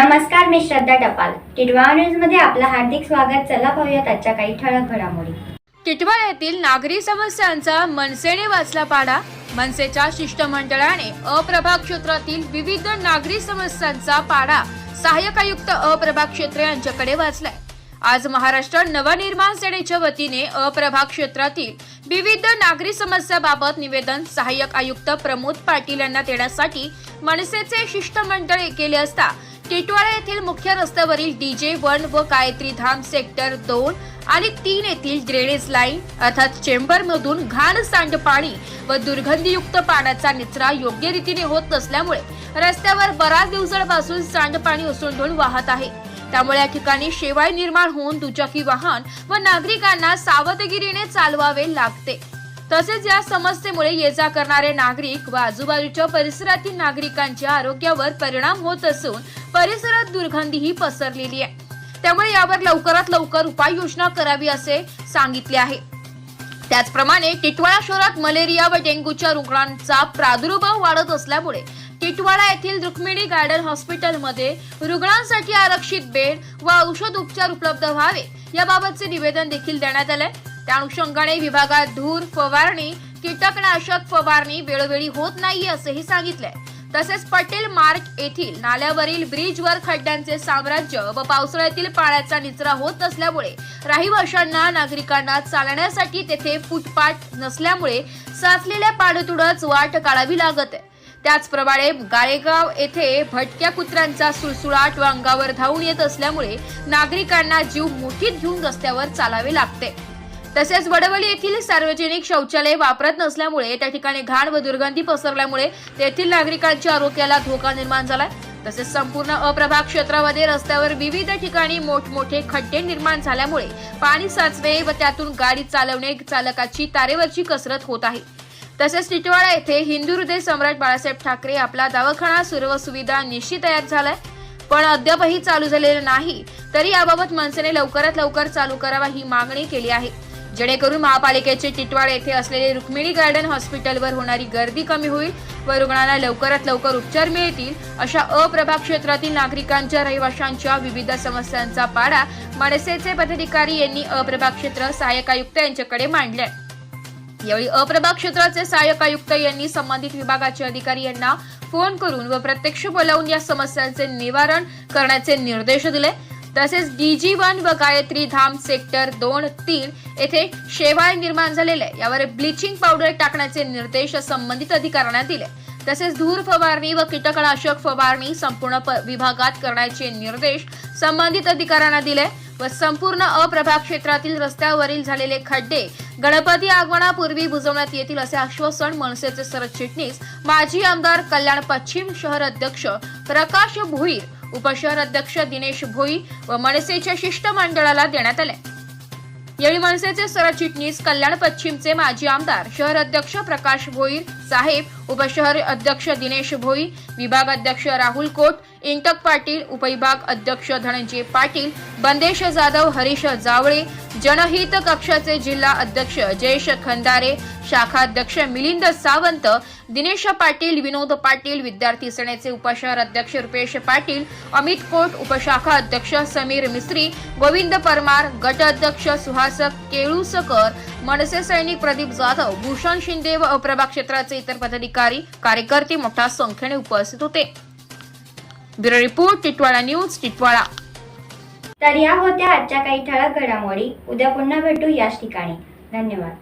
नमस्कार मी श्रद्धा टपाल. टिडवा न्यूजमध्ये आपलं हार्दिक स्वागत. चला पाहूयात आजच्या काही ठळक घडामोडी. टिटवाळ येथील नागरी समस्यांचा मनसेने वाचला पाडा. मनसेच्या शिष्टमंडळाने अप्रभाग क्षेत्रातील विविध नागरी समस्यांचा पाडा सहाय्यक आयुक्त अप्रभाग क्षेत्र यांच्याकडे वाचलाय. आज महाराष्ट्र नवनिर्माण सेनेच्या वतीने अप्रभाग क्षेत्रातील विविध नागरी समस्याबाबत निवेदन सहाय्यक आयुक्त प्रमोद पाटील यांना देण्यासाठी मनसेचे शिष्टमंडळ केले असता टिटवाळा येथील मुख्य रस्त्यावरील डीजे वन व गायत्री धाम सेक्टर दोन आणि तीन येथील ड्रेनेज लाईन अर्थात चेंबर मधून घाण सांडपाणी व दुर्गंधीयुक्त पाण्याचा निचरा योग्य रीतीने होत नसल्यामुळे रस्त्यावर बराच दिवसांपासून सांडपाणी उसळून वाहत आहे. त्यामुळे या ठिकाणी शेवाय निर्माण होऊन दुचाकी वाहन व नागरिकांना सावधगिरीने चालवावे लागते. तसेच या समस्येमुळे ये जा करणारे नागरिक व आजूबाजूच्या परिसरातील नागरिकांच्या आरोग्यावर परिणाम होत असून परिसरात दुर्गंधीही पसरलेली आहे. त्यामुळे यावर लवकरात लवकर उपाययोजना करावी असे सांगितले आहे. त्याचप्रमाणे टिटवाळा शहरात मलेरिया व डेंग्यूच्या रुग्णांचा प्रादुर्भाव वाढत असल्यामुळे टिटवाळा येथील रुक्मिणी गार्डन हॉस्पिटलमध्ये रुग्णांसाठी आरक्षित बेड व औषध उपचार उपलब्ध व्हावे याबाबतचे निवेदन देखील देण्यात आले त्या अनुषंगाने विभागात धूर फवारणी कीटकनाशक फवारणी वेळोवेळी होत नाही असंही सांगितलंय. तसेच पटेल मार्ग येथील नाल्यावरील ब्रिजवर खड्ड्यांचे साम्राज्य व पावसाळ्यातील पाण्याचा निचरा होत असल्यामुळे रहिवाशांना नागरिकांना चालण्यासाठी तेथे फुटपाथ नसल्यामुळे साचलेल्या पाण्यातूनच वाट काढावी लागत आहे. त्याचप्रमाणे गाळेगाव येथे भटक्या कुत्र्यांचा सुळसुळाट व अंगावर धावून येत असल्यामुळे नागरिकांना जीव मुठीत घेऊन रस्त्यावर चालावे लागते. तसेच वडवली येथील सार्वजनिक शौचालय वापरत नसल्यामुळे त्या ठिकाणी घाण व दुर्गंधी पसरल्यामुळे तेथील नागरिकांच्या आरोग्याला धोका निर्माण झालाय. तसेच संपूर्ण अप्रभाग क्षेत्रामध्ये रस्त्यावर विविध ठिकाणी मोठमोठे खड्डे निर्माण झाल्यामुळे पाणी साचणे व त्यातून गाडी चालवणे चालकाची तारेवरची कसरत होत आहे. तसेच टिटवाळा येथे हिंदू हृदय सम्राट बाळासाहेब ठाकरे आपला दवाखाना सर्व सुविधा निश्चित तयार झालाय. पण अद्यापही चालू झालेलं नाही तरी याबाबत मनसेने लवकरात लवकर चालू करावा ही मागणी केली आहे. जेणेकरून महापालिकेचे टिटवाळ येथे असलेले रुक्मिणी गार्डन हॉस्पिटलवर होणारी गर्दी कमी होईल व रुग्णांना लवकरात लवकर उपचार मिळतील अशा अप्रभाग क्षेत्रातील नागरिकांच्या रहिवाशांच्या विविध समस्यांचा पाडा मनसेचे पदाधिकारी यांनी अप्रभाग क्षेत्र सहाय्यक आयुक्त यांच्याकडे मांडलाय. यावेळी अप्रभाग क्षेत्राचे सहाय्यक आयुक्त यांनी संबंधित विभागाचे अधिकारी यांना फोन करून व प्रत्यक्ष बोलावून या समस्यांचे निवारण करण्याचे निर्देश दिले. तसेच डीजी वन व गायत्री धाम सेक्टर दोन तीन येथे शेवाळ निर्माण झालेले यावर ब्लिचिंग पावडर टाकण्याचे निर्देश संबंधित अधिकाऱ्यांना दिले तसेच धूर फवारणी व कीटकनाशक फवारणी संपूर्ण प- विभागात करण्याचे निर्देश संबंधित अधिकाऱ्यांना दिले व संपूर्ण अप्रभाग क्षेत्रातील रस्त्यावरील झालेले खड्डे गणपती आगमनापूर्वी बुजवण्यात येतील असे आश्वासन मनसेचे सरचिटणीस माजी आमदार कल्याण पश्चिम शहर अध्यक्ष प्रकाश भुईर उपशहर अध्यक्ष दिनेश भोई व मनसेच्या शिष्टमंडळाला देण्यात आले. यावेळी मनसेचे सरचिटणीस कल्याण पश्चिमचे माजी आमदार शहर अध्यक्ष प्रकाश भोईर साहेब उपशहर अध्यक्ष दिनेश भोई विभाग अध्यक्ष राहुल कोट इंटक पाटील उपविभाग अध्यक्ष धनंजय पाटील बंदेश जाधव हरीश जावळे जनहित कक्षाचे जिल्हा अध्यक्ष जयेश खंदारे शाखा अध्यक्ष मिलिंद सावंत दिनेश पाटील विनोद पाटील विद्यार्थी सेनेचे उपशहर अध्यक्ष रुपेश पाटील अमित कोट उपशाखा अध्यक्ष समीर मिस्त्री गोविंद परमार गट अध्यक्ष सुहासक केळुसकर मनसे सैनिक प्रदीप जाधव भूषण शिंदे व अप्रभा क्षेत्राचे इतर पदाधिकारी कार्यकर्ते मोठ्या संख्येने उपस्थित होते. Bureau report Titwala news Titwala तर या होत्या आजच्या काही ठळक घडामोडी. उद्या पुन्हा भेटू याच ठिकाणी. धन्यवाद.